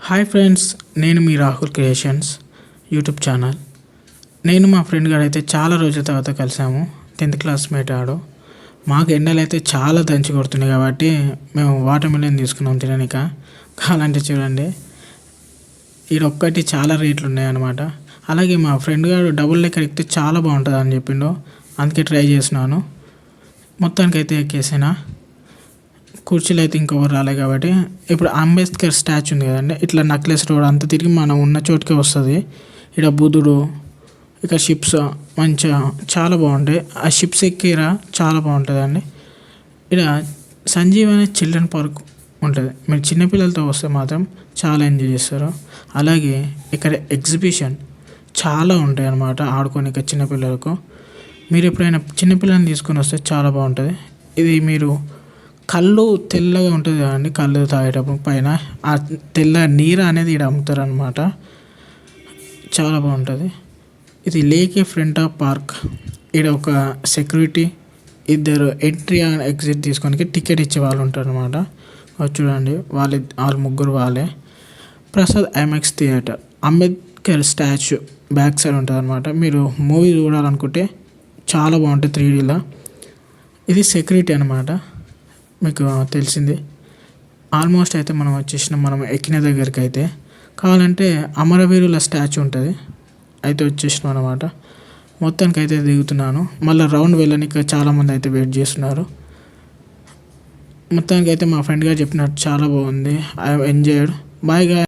Hi friends నేను మీ Rahul creations YouTube channel. నేను మా ఫ్రెండ్ గారు అయితే చాలా రోజుల తర్వాత కలిసాము టెన్త్ క్లాస్ మేట్ ఆడు. మాకు ఎండలు అయితే చాలా దంచి కొడుతున్నాయి కాబట్టి మేము వాటర్ మిలన్ తీసుకున్నాం తిననిక. కావాలంటే చూడండి ఈడ ఒక్కటి చాలా రేట్లు ఉన్నాయన్నమాట అలాగే మా ఫ్రెండ్ గారు డబుల్ లెక్క ఎక్కితే చాలా బాగుంటుంది అని చెప్పిండు. అందుకే ట్రై చేసినాను. మొత్తానికి అయితే కుర్చీలు అయితే ఇంకెవరు రాలే కాబట్టి ఇప్పుడు అంబేద్కర్ స్టాచ్యూ ఉంది కదండి ఇట్లా నక్లెస్ రోడ్ అంతా తిరిగి మనం ఉన్న చోటుకే వస్తుంది. ఇక్కడ బుధుడు ఇక షిప్స్ మంచిగా చాలా బాగుంటాయి. ఆ షిప్స్ ఎక్కిరా చాలా బాగుంటుందండి. ఇక్కడ సంజీవని చిల్డ్రన్ పార్క్ ఉంటుంది. మీరు చిన్నపిల్లలతో వస్తే మాత్రం చాలా ఎంజాయ్ చేస్తారు. అలాగే ఇక్కడ ఎగ్జిబిషన్ చాలా ఉంటాయి అన్నమాట ఆడుకోనికి చిన్నపిల్లలకు. మీరు ఎప్పుడైనా చిన్నపిల్లల్ని తీసుకొని వస్తే చాలా బాగుంటుంది. ఇది మీరు కళ్ళు తెల్లగా ఉంటుంది కదండి కళ్ళు తాగేటప్పుడు పైన. ఆ తెల్ల నీర అనేది ఇక్కడ అమ్ముతారు అనమాట చాలా బాగుంటుంది. ఇది లేకే ఫ్రంట్ ఆఫ్ పార్క్. ఇక్కడ ఒక సెక్యూరిటీ ఇద్దరు ఎంట్రీ అండ్ ఎగ్జిట్ తీసుకొని టికెట్ ఇచ్చే వాళ్ళు ఉంటారు అనమాట చూడండి వాళ్ళ వాళ్ళు ముగ్గురు వాళ్ళే. Prasad IMAX theatre. Ambedkar statue back side ఉంటుంది అనమాట మీరు మూవీ చూడాలనుకుంటే చాలా బాగుంటుంది త్రీ డీలో. ఇది సెక్యూరిటీ అనమాట మీకు తెలిసింది. ఆల్మోస్ట్ అయితే మనం వచ్చేసినాం మనం ఎక్కిన దగ్గరికి అయితే కావాలంటే అమరవీరుల స్టాచ్యూ ఉంటుంది. అయితే వచ్చేసినాం అనమాట మొత్తానికి అయితే దిగుతున్నాను. మళ్ళీ రౌండ్ వెళ్ళడానికి చాలామంది అయితే వెయిట్ చేస్తున్నారు. మొత్తానికి అయితే మా ఫ్రెండ్ గారు చెప్పినట్టు చాలా బాగుంది. I enjoyed. బాయ్గా